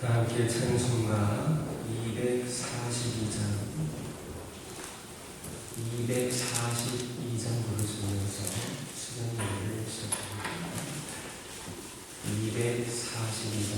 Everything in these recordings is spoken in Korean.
다 함께 찬송가 242장 242장 부르시면서 수련회를 시작합니다. 242장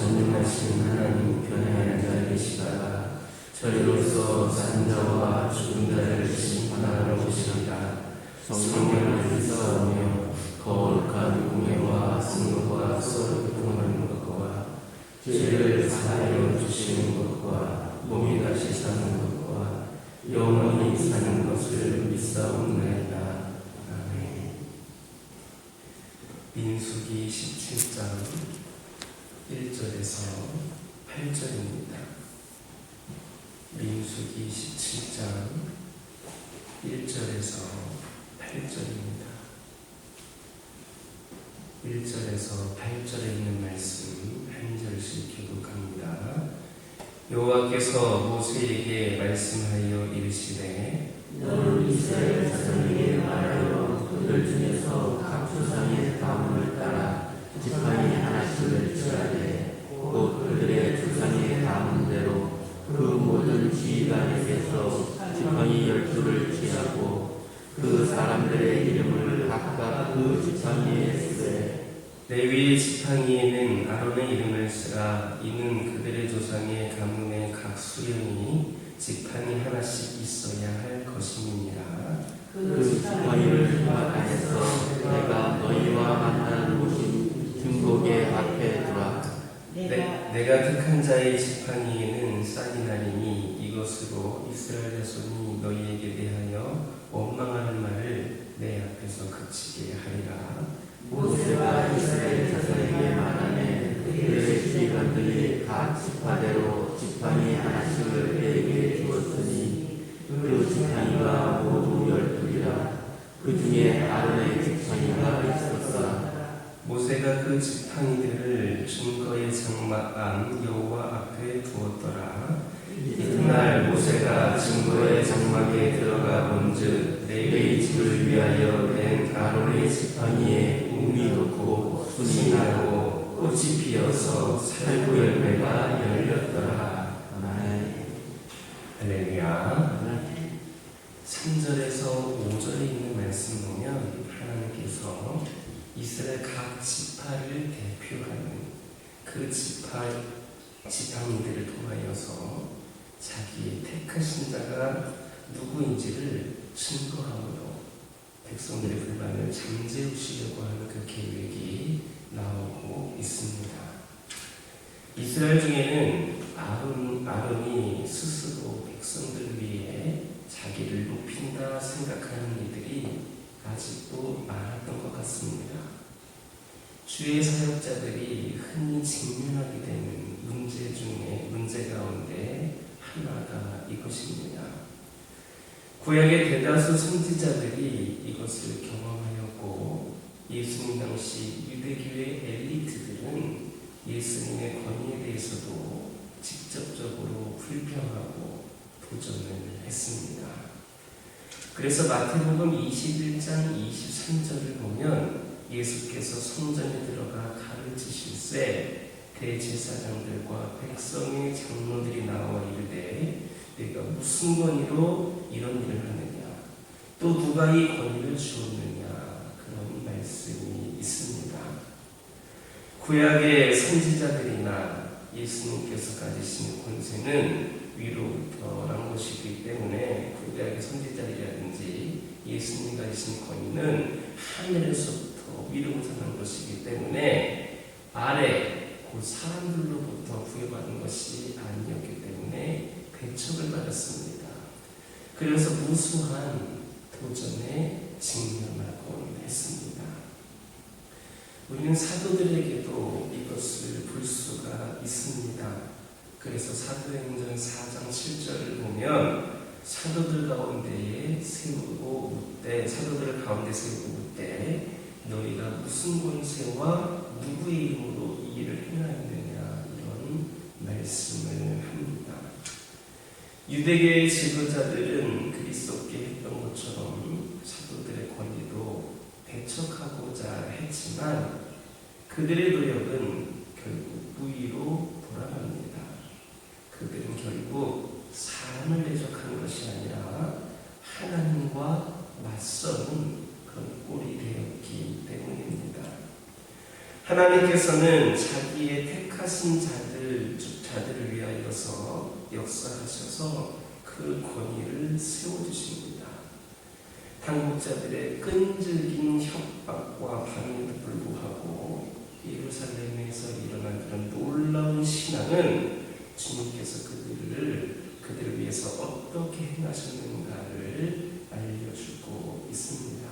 전능하신 하나님 변하여 앉아계시다가 저희로서 산자와 죽은 자를 심판하러 오시리라 성령을 불사하며 거룩한 공예와 승로와 서로 통하는 것과 죄를 사하여 주시는 것과 몸이 다시 사는 것과 영원히 사는 것을 믿사옵나이다. 아멘. 민수기 17장. 1절에서 8절입니다. 민수기 17장 1절에서 8절입니다. 1절에서 8절에 있는 말씀 한 절씩 교독합니다. 여호와께서 모세에게 말씀하여 이르시되 너는 이스라엘 자손에게 이스라엘 중에는 아론, 아론이 스스로 백성들 위해 자기를 높인다 생각하는 이들이 아직도 많았던 것 같습니다. 주의 사역자들이 흔히 직면하게 되는 문제 중에 문제 가운데 하나가 이것입니다. 구약의 대다수 선지자들이 이것을 경험하였고 예수님 당시 유대교의 엘리트들은 예수님의 권위에 대해서도 직접적으로 불평하고 도전을 했습니다. 그래서 마태복음 21장 23절을 보면 예수께서 성전에 들어가 가르치실세 대제사장들과 백성의 장로들이 나와 이르되 내가 무슨 권위로 이런 일을 하느냐 또 누가 이 권위를 주었느냐 그런 말씀이 있습니다. 구약의 선지자들이나 예수님께서 가지신 권세는 위로부터란 것이기 때문에 구약의 선지자들이라든지 예수님 가지신 권위는 하늘에서부터 위로부터 난 것이기 때문에 아래 그 사람들로부터 부여받은 것이 아니었기 때문에 배척을 받았습니다. 그래서 무수한 도전에 직면하곤 했습니다. 우리는 사도들에게도 이것을 볼 수가 있습니다. 그래서 사도행전 4장 7절을 보면 사도들 가운데에 세우고 묻되 사도들 가운데 세우고 묻되 너희가 무슨 권세와 누구의 이름으로 이 일을 행하였느냐 이런 말씀을 합니다. 유대교의 지도자들은 그리스도께 했던 것처럼 사도들의 권위도 배척하고자 했지만 그들의 노력은 결국 무의로 돌아갑니다. 그들은 결국 사람을 대적한 것이 아니라 하나님과 맞서는 그런 꼴이 되었기 때문입니다. 하나님께서는 자기의 택하신 자들, 자들을 위하여서 역사하셔서 그 권위를 세워주십니다. 당국자들의 끈질긴 협박과 방해에도 불구하고 예루살렘에서 일어난 그런 놀라운 신앙은 주님께서 그들을 그들을 위해서 어떻게 행하셨는가를 알려주고 있습니다.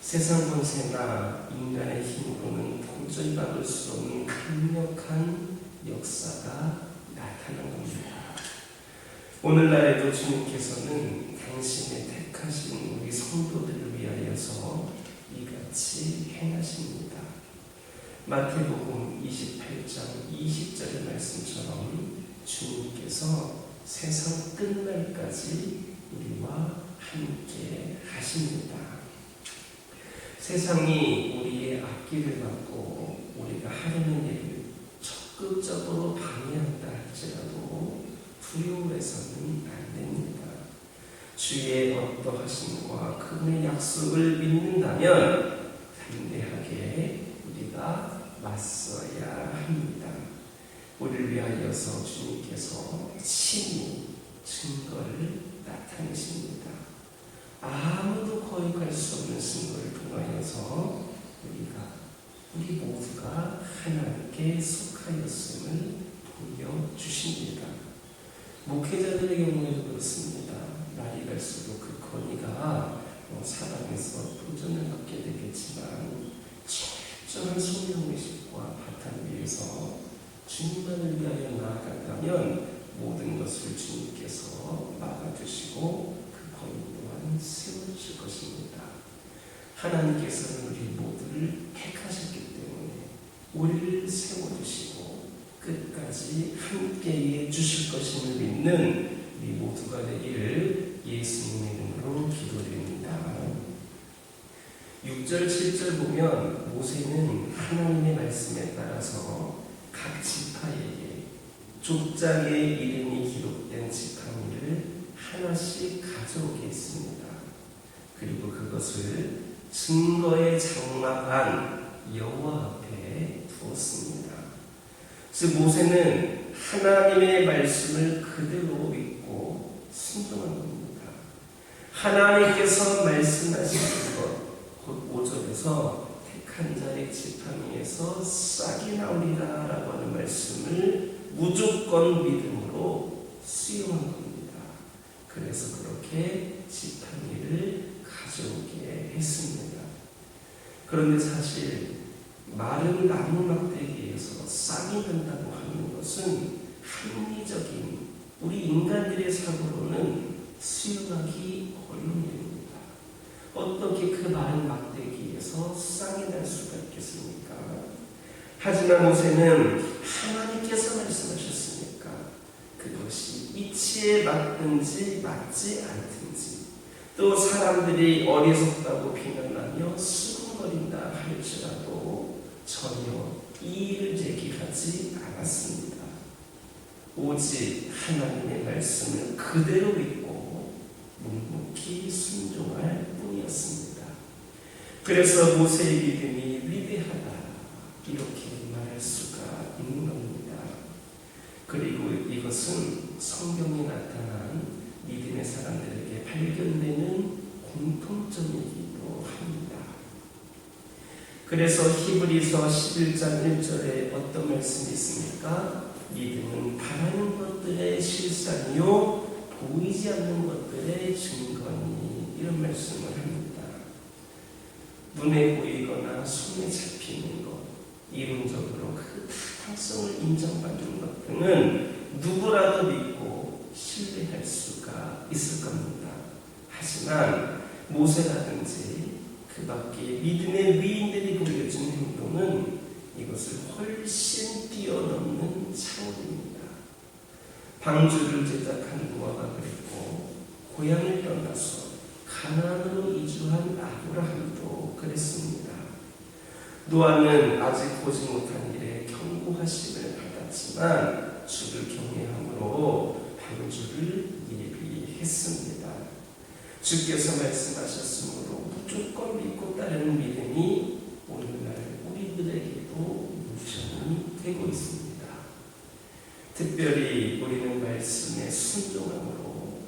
세상 권세나 인간의 힘으로는 도저히 막을 수 없는 강력한 역사가 나타난 겁니다. 오늘날에도 주님께서는 당신의 택하신 우리 성도들을 위하여서 이같이 행하십니다. 마태복음 28장 20절의 말씀처럼 주님께서 세상 끝날까지 우리와 함께 하십니다. 세상이 우리의 앞길을 막고 우리가 하려는 일을 적극적으로 방해한다 할지라도 두려워해서는 안 됩니다. 주의 어떠하심과 그분의 약속을 믿는다면 담대하게 우리가 맞서야 합니다. 우리를 위하여서 주님께서 친히 증거를 나타내십니다. 아무도 거역할 수 없는 증거를 통하여서 우리가 우리 모두가 하나님께 속하였음을 보여주십니다. 목회자들의 경우에도 그렇습니다. 날이 갈수록 그 권위가 뭐 사람에서 도전을 받게 되겠지만 철저한 소명의식과 바탕 위에서 주님만을 위하여 나아간다면 모든 것을 주님께서 막아주시고 그 권위 또한 세워주실 것입니다. 하나님께서는 우리 모두를 택하셨기 때문에 우리를 세워주시고 끝까지 함께해 주실 것임을 믿는 우리 모두가 되기를 예수님의 이름으로 기도드립니다. 6절, 7절 보면 모세는 하나님의 말씀에 따라서 각 지파에게 족장의 이름이 기록된 지팡이를 하나씩 가져오게 했습니다. 그리고 그것을 증거의 장막 안 여호와 앞에 두었습니다. 즉 모세는 하나님의 말씀을 그대로 믿고 순종한 겁니다. 하나님께서 말씀하신 것, 곧 5절에서 택한 자의 지팡이에서 싹이 나오리라 라고 하는 말씀을 무조건 믿음으로 수용한 겁니다. 그래서 그렇게 지팡이를 가져오게 했습니다. 그런데 사실 마른 나무 막대기에서 싹이 난다고 하는 것은 합리적인 우리 인간들의 사고로는 수용하기 어려운 일입니다. 어떻게 그 마른 막대기에서 싹이 날 수가 있겠습니까? 하지만 모세는 하나님께서 말씀하셨으니까 그것이 이치에 맞든지 맞지 않든지 또 사람들이 어리석다고 비난하며 수군거린다 할지라도 전혀 이의를 제기하지 않았습니다. 오직 하나님의 말씀을 그대로 믿고 묵묵히 순종할 뿐이었습니다. 그래서 모세의 믿음이 위대하다 이렇게 말할 수가 있는 겁니다. 그리고 이것은 성경에 나타난 믿음의 사람들에게 발견되는 공통점이기도 합니다. 그래서 히브리서 11장 1절에 어떤 말씀이 있습니까? 믿음은 바라는 것들의 실상이요 보이지 않는 것들의 증거니 이런 말씀을 합니다. 눈에 보이거나 손에 잡히는 것, 이론적으로 그 타당성을 인정받는 것 등은 누구라도 믿고 신뢰할 수가 있을 겁니다. 하지만 모세라든지 그 밖에 믿음의 위인들이 보여준 행동은 이것을 훨씬 뛰어넘는 차원입니다. 방주를 제작한 노아가 그랬고 고향을 떠나서 가나안으로 이주한 아브라함도 그랬습니다. 노아는 아직 보지 못한 일에 경고하심을 받았지만 주를 경외함으로 방주를 예비했습니다. 주께서 말씀하셨으므로 무조건 믿고 따르는 믿음이 오늘날 우리들에게도 미션이 되고 있습니다. 특별히 우리는 말씀에 순종함으로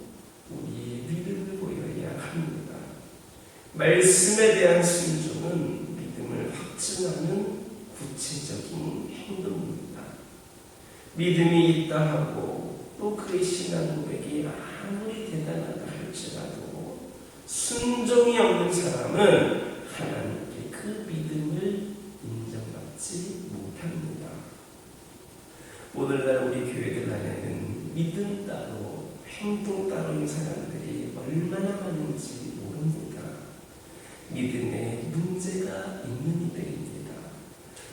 우리의 믿음을 보여야 합니다. 말씀에 대한 순종은 믿음을 확증하는 구체적인 행동입니다. 믿음이 있다 하고 또 그의 신앙 고백이 아무리 대단하다 할지라도 순종이 없는 사람은 행동 따르는 사람들이 얼마나 많은지 모릅니다. 믿음에 문제가 있는 이들입니다.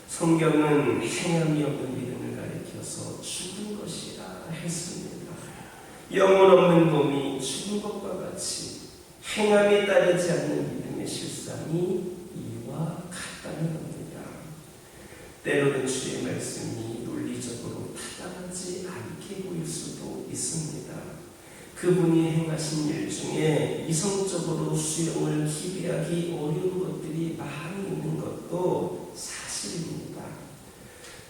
성경은 행함이 없는 믿음을 가리켜서 죽은 것이라 했습니다. 영혼 없는 몸이 죽은 것과 같이 행함이 따르지 않는 믿음의 실상이 이와 같다는 겁니다. 때로는 주의 말씀이 논리적으로 타당하지 않게 보일 수도 있습니다. 그분이 행하신 일 중에 이성적으로 수용을 기대하기 어려운 것들이 많이 있는 것도 사실입니다.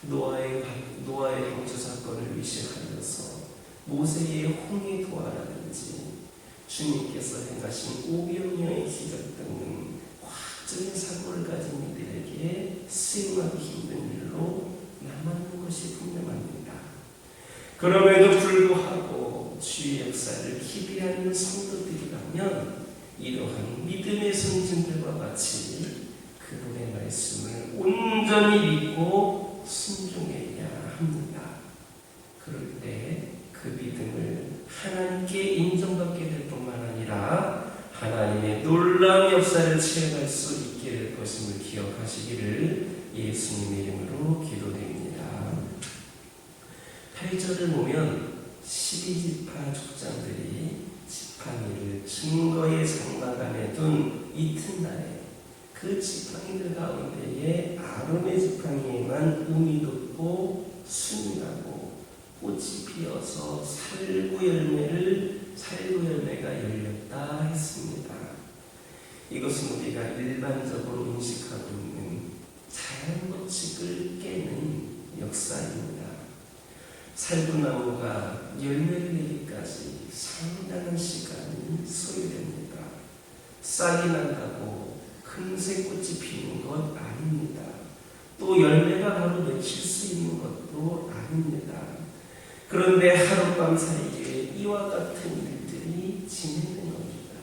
노아의, 노아의 형제 사건을 위시하여서 모세의 홍해 도하라든지 주님께서 행하신 오병이어의 기적 등은 과학적인 사고를 가진 이들에게 수용하기 힘든 일로 남아있는 것이 분명합니다. 그럼에도 불구하고 주의 역사를 기대하는 성도들이라면 이러한 믿음의 선진들과 같이 그분의 말씀을 온전히 믿고 순종해야 합니다. 그럴 때 그 믿음을 하나님께 인정받게 될 뿐만 아니라 하나님의 놀라운 역사를 체험할 수 있게 될 것임을 기억하시기를 예수님의 이름으로 기도드립니다. 8절을 보면 12지파 족장들이 지팡이를 증거의 장막안에 둔 이튿날에 그 지팡이들 가운데에 아론의 지팡이에만 운이 돋고 순이 나고 꽃이 피어서 살구 열매를 살구 열매가 열렸다 했습니다. 이것은 우리가 일반적으로 인식하고 있는 자연 법칙을 깨는 역사입니다. 살구나무가 열매를 내기까지 상당한 시간이 소요됩니다. 싹이 난다고 금세 꽃이 피는 것 아닙니다. 또 열매가 바로 맺힐 수 있는 것도 아닙니다. 그런데 하룻밤 사이에 이와 같은 일들이 진행된 겁니다.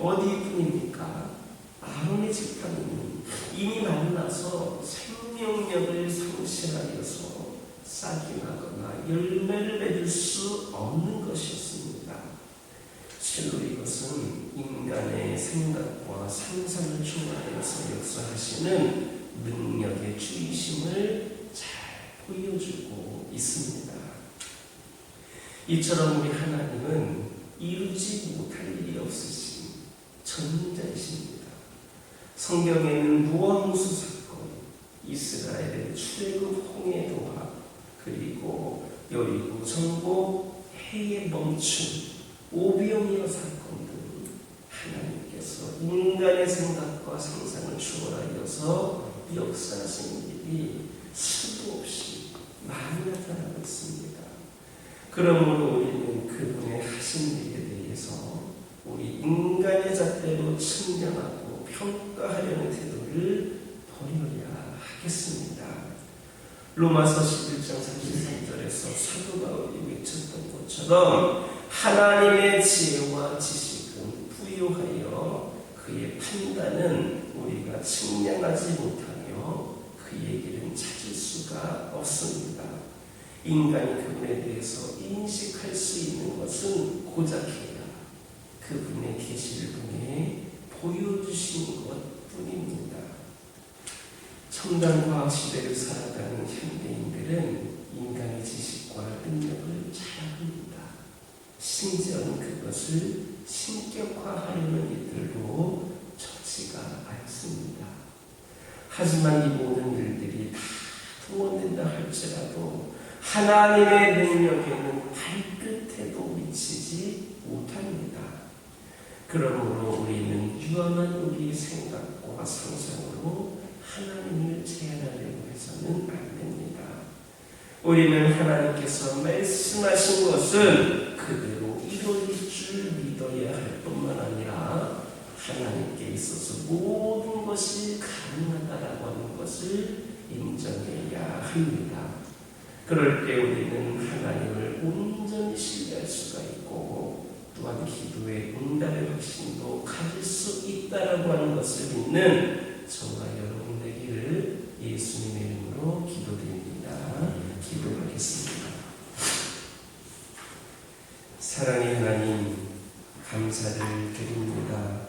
어디뿐입니까? 아론의 지팡이는 이미 만나서 생명력을 상실하여서 싹이 나거나 열매를 맺을 수 없는 것이었습니다. 실로 이것은 인간의 생각과 상상을 초월해서 역사하시는 능력의 주의심을 잘 보여주고 있습니다. 이처럼 우리 하나님은 이루지 못할 일이 없으신 전자이십니다. 성경에는 무왕수 사건, 이스라엘의 출애굽 홍해 도하, 그리고 여리고 정복 해의 멈춤, 오병이어 사건 등 하나님께서 인간의 생각과 상상을 초월하여서 역사하신 일이 수도 없이 많이 나타나고 있습니다. 그러므로 우리는 그분의 하신 일에 대해서 우리 인간의 잣대로 측량하고 평가하려는 태도를 버려야 하겠습니다. 로마서 11장 33절에서 사도 바울이 외쳤던 것처럼 하나님의 지혜와 지식은 부유하여 그의 판단은 우리가 측량하지 못하며 그의 길은 찾을 수가 없습니다. 인간이 그분에 대해서 인식할 수 있는 것은 고작해야 그분의 계시를 통해 보여주시는 것 뿐입니다. 첨단 과학 시대를 살아가는 현대인들은 인간의 지식과 능력을 잘 압니다. 심지어는 그것을 신격화하려는 일들도 적지가 않습니다. 하지만 이 모든 일들이 다 동원된다 할지라도 하나님의 능력에는 발끝에도 미치지 못합니다. 그러므로 우리는 유한한 우리의 생각과 상상으로 하나님 을 제한하려고 해서는 안 됩니다. 우리는 하나님께서 말씀하신 것은 그대로 이루어질 줄 믿어야 할 뿐만 아니라 하나님께 있어서 모든 것이 가능하다라고 하는 것을 인정해야 합니다. 그럴 때 우리는 하나님을 온전히 신뢰할 수가 있고 또한 기도의 응답의 확신도 가질 수 있다라고 하는 것을 믿는 저와 여러분 되기를 예수님의 이름으로 기도드립니다. 기도하겠습니다. 사랑의 하나님 감사를 드립니다.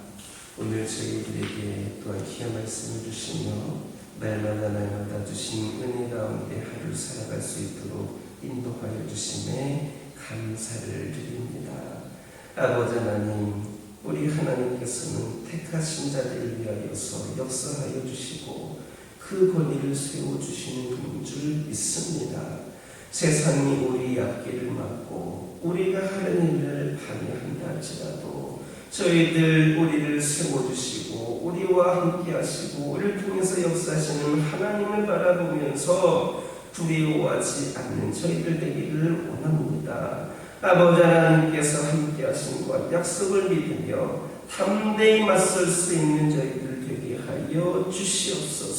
오늘 저희들에게 또한 귀한 말씀을 주시며 날마다 날마다 주신 은혜 가운데 하루를 살아갈 수 있도록 인도하여 주심에 감사를 드립니다. 아버지 하나님, 우리 하나님께서는 택하신 자들을 위하여서 역사하여 주시고 그 권위를 세워 주시는 분인 줄 믿습니다. 세상이 우리 앞길을 막고 우리가 하는 일을 방해한다 할지라도 저희들 우리를 세워주시고 우리와 함께 하시고 우리를 통해서 역사하시는 하나님을 바라보면서 두려워하지 않는 저희들 되기를 원합니다. 아버지 하나님께서 함께 하신과 약속을 믿으며 담대히 맞설 수 있는 저희들 되게 하여 주시옵소서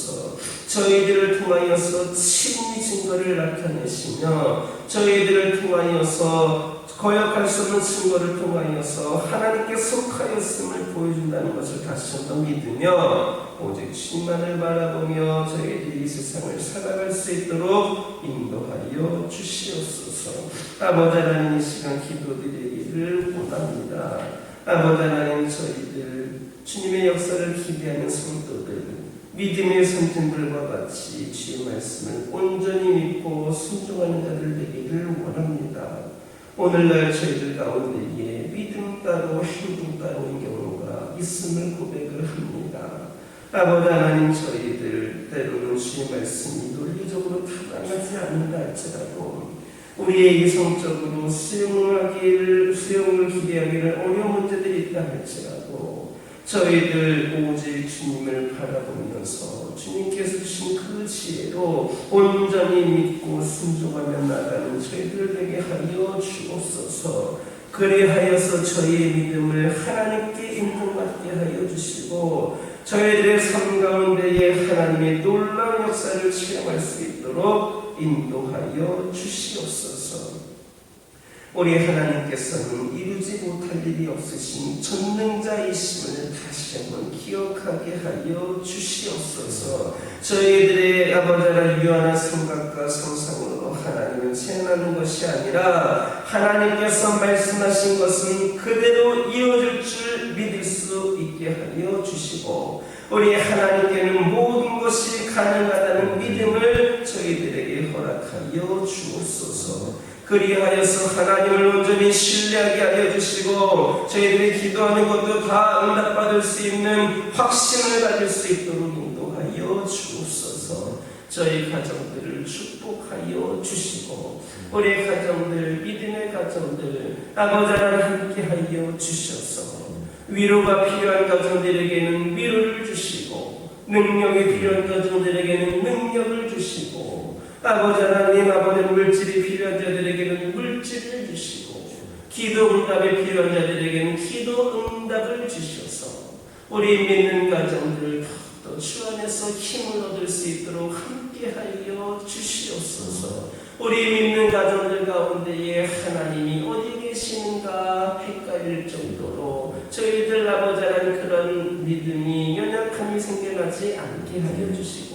저희들을 통하여서 친히 증거를 나타내시며 저희들을 통하여서 거역할 수 없는 증거를 통하여서 하나님께 속하였음을 보여준다는 것을 다시 한번 믿으며 오직 주님만을 바라보며 저희들이 이 세상을 살아갈 수 있도록 인도하여 주시옵소서. 아버지 하나님 이 시간 기도드리기를 원합니다. 아버지 하나님 저희들 주님의 역사를 기대하는 성도들 믿음의 선진들과 같이 주의 말씀을 온전히 믿고 순종하는 자들 되기를 원합니다. 오늘날 저희들 가운데에 믿음 따로 행동 따로인 경우가 있음을 고백을 합니다. 아버지 하나님 저희들 때로는 주의 말씀이 논리적으로 타당하지 않는다 할지라도 우리의 이성적으로 수용을 하기를 수용을 기대하기를 어려운 문제들이 있다 할지라도 저희들 오직 주님을 바라보면서 주님께서 주신 그 지혜로 온전히 믿고 순종하며 나가는 저희들에게 하여 주옵소서. 그리하여서 저희의 믿음을 하나님께 인정받게 하여 주시고 저희들의 삶 가운데에 하나님의 놀라운 역사를 체험할 수 있도록 인도하여 주시옵소서 우리 하나님께서는 이루지 못할 일이 없으신 전능자이심을 다시 한번 기억하게 하여 주시옵소서. 저희들의 아버지를 유한한 생각과 상상으로 하나님을 제한하는 것이 아니라 하나님께서 말씀하신 것은 그대로 이루어질 줄 믿을 수 있게 하여 주시고 우리 하나님께는 모든 것이 가능하다는 믿음을 저희들에게 허락하여 주옵소서. 그리하여서 하나님을 온전히 신뢰하게 하여 주시고 저희들이 기도하는 것도 다 응답받을 수 있는 확신을 가질 수 있도록 인도하여 주옵소서. 저희 가정들을 축복하여 주시고 우리 가정들 믿음의 가정들 아버지 하나님 함께 하여 주셔서 위로가 필요한 가정들에게는 위로를 주시고 능력이 필요한 가정들에게는 능력을 주시고 아버지 하나님 아버지 물질이 필요한 자들에게는 물질을 주시고 기도 응답이 필요한 자들에게는 기도 응답을 주셔서. 우리 믿는 가정들을 더주 안에서 힘을 얻을 수 있도록 함께하여 주시옵소서. 우리 믿는 가정들 가운데에 하나님이 어디 계시는가 헷갈릴 정도로 저희들 아버지 하나님 그런 믿음이 연약함이 생겨나지 않게 하여 주시고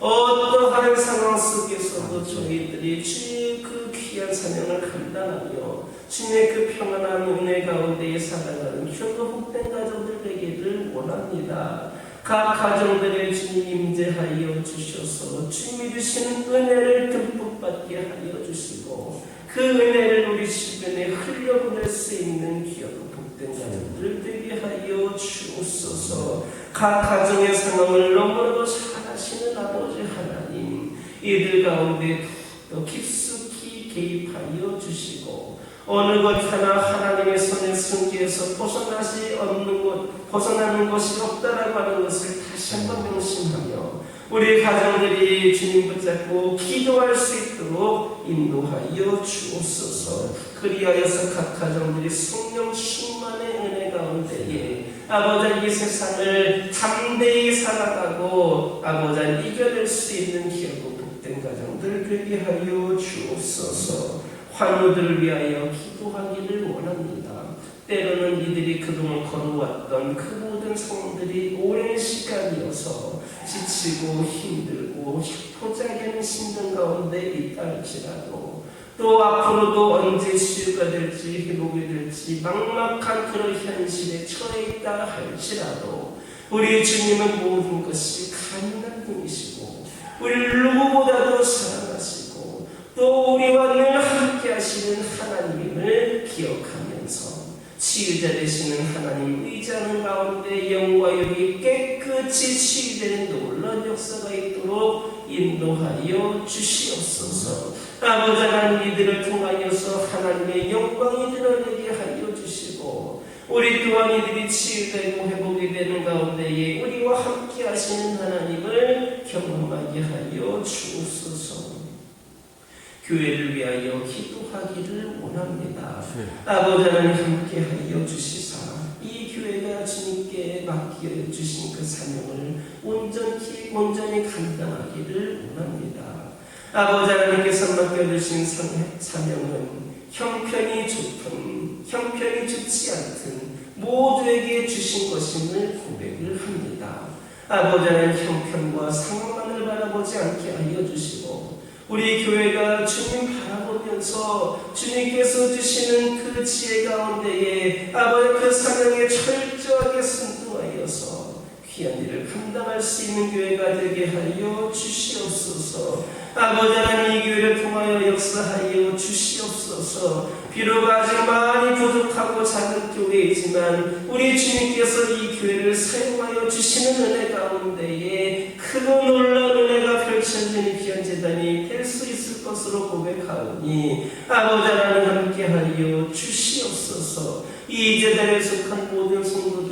어떠한 상황 속에서도 저희들이 주의 그 귀한 사명을 감당하며 주님의 그 평안한 은혜 가운데에 살아가는 현도 복된 가정들 되기를 원합니다. 각 가정들의 주님 임재하여 주셔서 주님이 주시는 은혜를 듬뿍 받게 하여 주시고 그 은혜를 우리 주변에 흘려보낼 수 있는 귀하고 복된 가정들 되게 하여 주옵소서 각 가정의 상황을 너무나도 잘 아시는 아버지 하나님 이들 가운데 더 깊숙이 개입하여 주시고 어느 것 하나 하나님의 손의 승기에서 벗어나지 없는 것 벗어나는 것이 없다라고 하는 것을 다시 한번 명심하며 우리 가정들이 주님 붙잡고 기도할 수 있도록 인도하여 주옵소서. 그리하여서 각 가정들이 성령 충만의 은혜 가운데에 아버지 이 세상을 담대히 살아가고 아버지 이겨낼 수 있는 복된 가정들 되게 하여 주옵소서 환우들을 위하여 기도하기를 원합니다. 때로는 이들이 그동안 걸어왔던 그 모든 상황들이 오랜 시간이어서 지치고 힘들고 포자기는 심정 가운데 있다 할지라도 또 앞으로도 언제 치유가 될지 회복이 될지 막막한 그런 현실에 처해 있다 할지라도 우리 주님은 모든 것이 가능한 분이시고 우리를 누구보다도 사랑하시고 또 우리와 늘 함께 하시는 하나님임을 기억하면서 치유자 되시는 하나님 의지하는 가운데 영과 영이 깨끗이 치유되는 놀라운 역사가 있도록 인도하여 주시옵소서. 아버지 하나님 이들을 통하여서 하나님의 영광이 드러내게 하여 주시고 우리 또한 이들이 치유되고 회복이 되는 가운데에 우리와 함께 하시는 하나님을 경험하게 하여 주옵소서 교회를 위하여 기도하기를 원합니다. 아버지 하나님 함께 하여 주시사 이 교회가 주님께 맡겨 주신 그 사명을 온전히 온전히 감당하기를 원합니다. 아버지 하나님께서 맡겨 주신 상- 사명은 형편이 좋든 형편이 좋지 않든 모두에게 주신 것임을 고백을 합니다. 아버지 하나님 형편과 상황만을 바라보지 않게 하여 주시고 우리 교회가 주님 바라보면서 주님께서 주시는 그 지혜 가운데에 아버지 그 사명에 철저하게 순종하여서 귀한 일을 감당할 수 있는 교회가 되게 하여 주시옵소서. 아버지 하나님 이 교회를 통하여 역사하여 주시옵소서. 비록 아직 많이 부족하고 작은 교회이지만 우리 주님께서 이 교회를 사용하여 주시는 은혜 가운데에 크고 놀라운 은혜가 펼쳐지는 귀한 재단이 될 수 있을 것으로 고백하오니 아버지 하나님 함께 하여 주시옵소서. 이 재단에 속한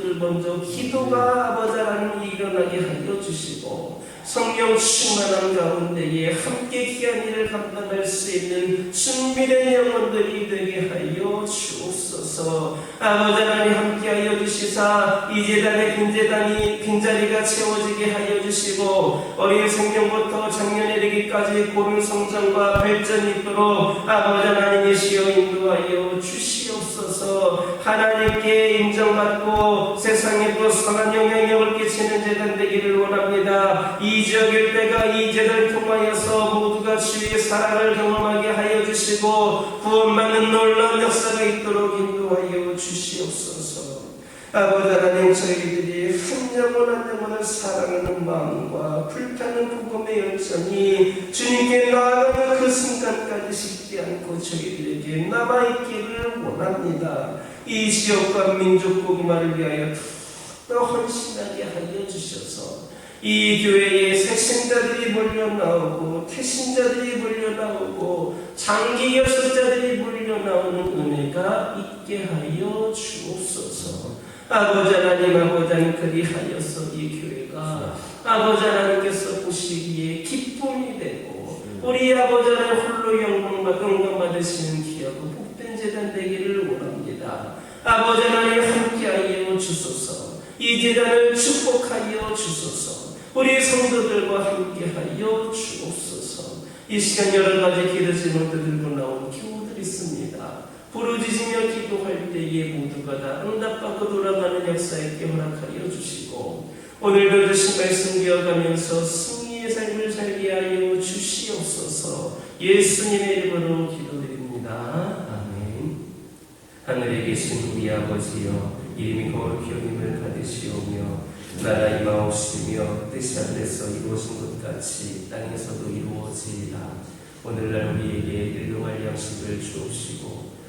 성도들 먼저 기도가 아버지 하나님 일어나게 하여 주시고 성령 충만한 가운데에 함께 귀한 일을 감당할 수 있는 준비된 영혼들이 되게 하여 주옵소서. 아버지 하나님 함께 하여 주시사 이 재단의 빈재단이 빈자리가 채워지게 하여 주시고 어린 생명부터 작년에 이르기까지 고른 성장과 발전이 있도록 아버지 하나님이시여 인도하여 주시옵소서 하나님께 인정받고 세상에도 선한 영향력을 끼치는 재단 되기를 원합니다. 이 지역 일대가 이 재단을 통하여서 모두가 주의 사랑을 경험하게 하여 주시고 구원받는 놀라운 역사가 있도록 인도하여 주시옵소서 아버지 하나님 저희들이 한 영혼 한 영혼을 사랑하는 마음과 불타는 복음의 열정이 주님께 나아가는 그 순간까지 식지 않고 저희들에게 남아있기를 원합니다 이 지역과 민족 복음화를 위하여 더 헌신하게 하여 주셔서 이 교회에 새신자들이 몰려 나오고 태신자들이 몰려 나오고 장기 여섯자들이 몰려 나오는 은혜가 있게 하여 주옵소서. 아버지 하나님 아버지 하나님 그리하여서 이 교회가 아버지 하나님께서 보시기에 기쁨이 되고 우리 아버지 하나님 홀로 영광 영광 받으시는 귀하고 복된 재단 되기를 원합니다. 아버지 하나님 함께하여 주소서. 이 재단을 축복하여 주소서. 우리 성도들과 함께하여 주옵소서. 이 시간 여러 가지 기도 제목들 들고 나온 교우들 있습니다. 부르짖으며 기도할 때에 모두가 다 응답받고 돌아가는 역사 있게 허락하여 주시고 오늘도 주신 말씀 기억하면서 승리의 삶을 살게 하여 주시옵소서. 예수님의 이름으로 기도드립니다. 아멘. 하늘에 계신 우리 아버지여 이름이 거룩히 여김을 받으시오며 나라 임하옵시며 뜻이 하늘에서 이루어진 것 같이 땅에서도 이루어지이다 오늘날 우리에게 일용할 양식을 주옵시고